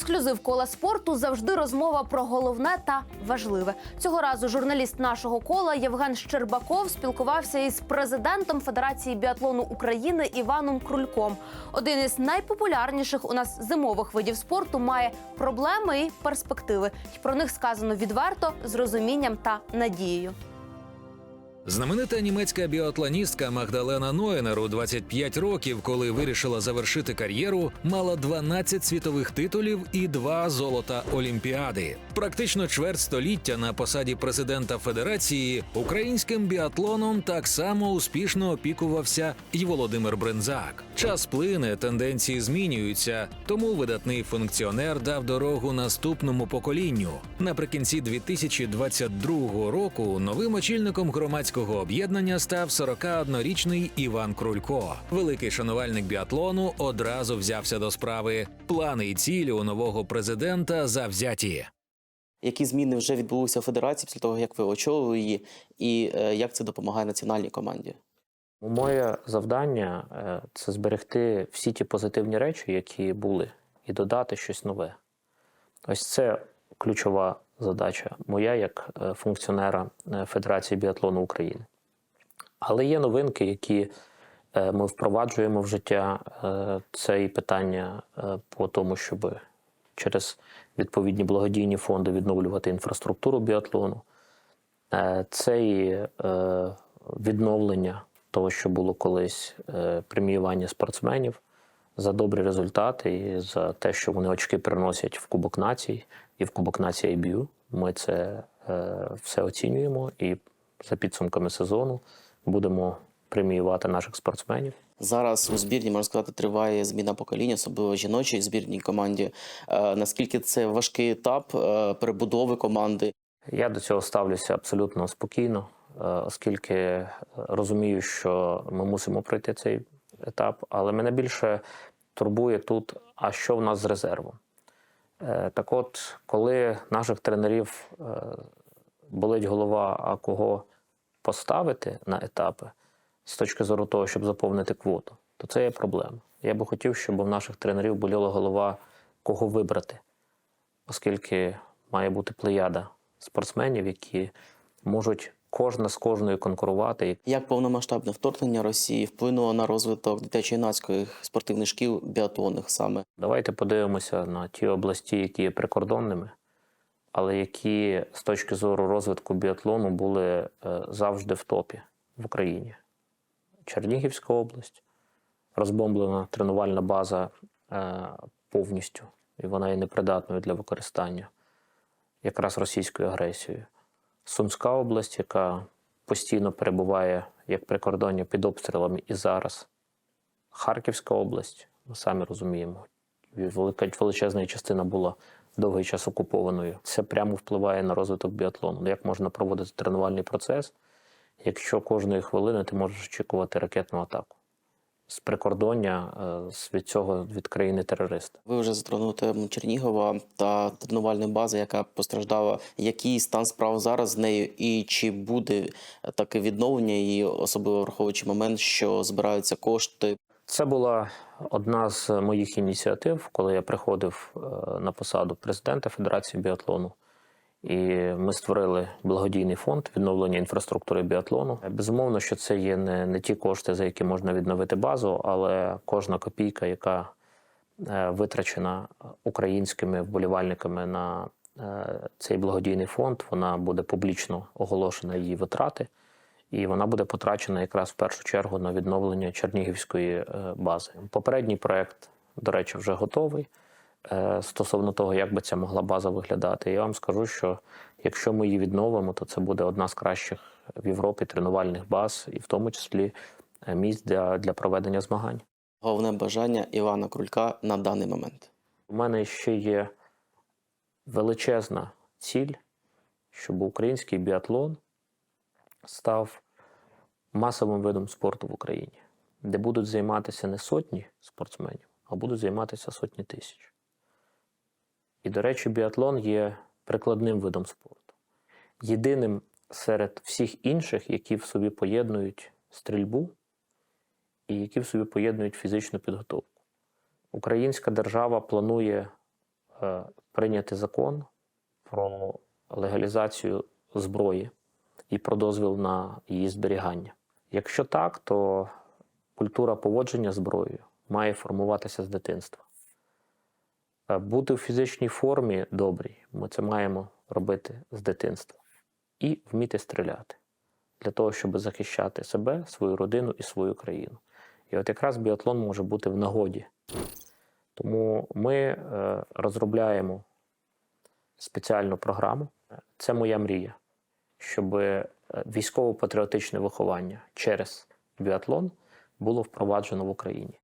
Ексклюзив кола спорту завжди розмова про головне та важливе. Цього разу журналіст нашого кола Євген Щербаков спілкувався із президентом Федерації біатлону України Іваном Крульком. Один із найпопулярніших у нас зимових видів спорту має проблеми і перспективи. І про них сказано відверто, з розумінням та надією. Знаменита німецька біатлоністка Магдалена Ноєнер у 25 років, коли вирішила завершити кар'єру, мала 12 світових титулів і два золота Олімпіади. Практично чверть століття на посаді президента федерації українським біатлоном так само успішно опікувався і Володимир Брензак. Час плине, тенденції змінюються, тому видатний функціонер дав дорогу наступному поколінню. Наприкінці 2022 року новим очільником громадського об'єднання став 41-річний Іван Крулько. Великий шанувальник біатлону одразу взявся до справи. Плани і цілі у нового президента завзяті. Які зміни вже відбулися у федерації після того, як ви очолили її, і е, як це допомагає національній команді? Моє завдання е, це зберегти всі ті позитивні речі, які були, і додати щось нове. Ось це ключова задача моя як е, функціонера е, Федерації біатлону України. Але є новинки, які е, ми впроваджуємо в життя. Це і питання по тому, щоб через відповідні благодійні фонди відновлювати інфраструктуру біатлону. Це і відновлення того, що було колись, преміювання спортсменів за добрі результати і за те, що вони очки приносять в Кубок націй і в Кубок націй IBU. Ми це е, все оцінюємо і за підсумками сезону будемо преміювати наших спортсменів. Зараз у збірні можна сказати, триває зміна покоління, особливо жіночій збірній команді. Е, наскільки це важкий етап е, перебудови команди? Я до цього ставлюся абсолютно спокійно, е, оскільки розумію, що ми мусимо пройти цей етап. Але мене більше турбує тут, а що в нас з резервом. Е, Так от, коли наших тренерів е, болить голова, а кого поставити на етапи з точки зору того, щоб заповнити квоту, то це є проблема. Я би хотів, щоб у наших тренерів боліла голова, кого вибрати, оскільки має бути плеяда спортсменів, які можуть кожна з кожною конкурувати. Як повномасштабне вторгнення Росії вплинуло на розвиток дитячо-юнацьких спортивних шкіл біатлонних саме? Давайте подивимося на ті області, які є прикордонними, але які з точки зору розвитку біатлону були е, завжди в топі в Україні. Чернігівська область, розбомблена тренувальна база е, повністю, і вона є непридатною для використання якраз російською агресією. Сумська область, яка постійно перебуває як прикордоння під обстрілами і зараз. Харківська область, ми самі розуміємо, велика величезна частина була довгий час окупованою. Це прямо впливає на розвиток біатлону. Як можна проводити тренувальний процес, якщо кожної хвилини ти можеш очікувати ракетну атаку з прикордоння е, від цього від країни терориста. Ви вже затронули тему Чернігова та тренувальної бази, яка постраждала. Який стан справ зараз з нею, і чи буде таке відновлення її, особливо враховуючи момент, що збираються кошти Це була одна з моїх ініціатив, коли я приходив е, на посаду президента Федерації біатлону. І ми створили благодійний фонд відновлення інфраструктури біатлону. Безумовно, що це є не, не ті кошти, за які можна відновити базу, але кожна копійка, яка е, витрачена українськими вболівальниками на е, цей благодійний фонд, вона буде публічно оголошена її витрати, і вона буде потрачена якраз в першу чергу на відновлення Чернігівської е, бази. Попередній проект, до речі, вже готовий. Е, Стосовно того, як би ця могла база виглядати, я вам скажу, що якщо ми її відновимо, то це буде одна з кращих в Європі тренувальних баз, і в тому числі е, місць для, для проведення змагань. головне бажання Івана Крулька на даний момент? У мене ще є величезна ціль, щоб український біатлон став масовим видом спорту в Україні, де будуть займатися не сотні спортсменів, а будуть займатися сотні тисяч. І, до речі, біатлон є прикладним видом спорту. Єдиним серед всіх інших, які в собі поєднують стрільбу і які в собі поєднують фізичну підготовку. Українська держава планує е, прийняти закон про легалізацію зброї і про дозвіл на її зберігання. Якщо так, то культура поводження зброєю має формуватися з дитинства. Е, Бути в фізичній формі добрій, ми це маємо робити з дитинства. І вміти стріляти для того, щоб захищати себе, свою родину і свою країну. І от якраз біатлон може бути в нагоді. Тому ми е, розробляємо спеціальну програму. Це моя мрія, щоб е, військово-патріотичне виховання через біатлон було впроваджено в Україні.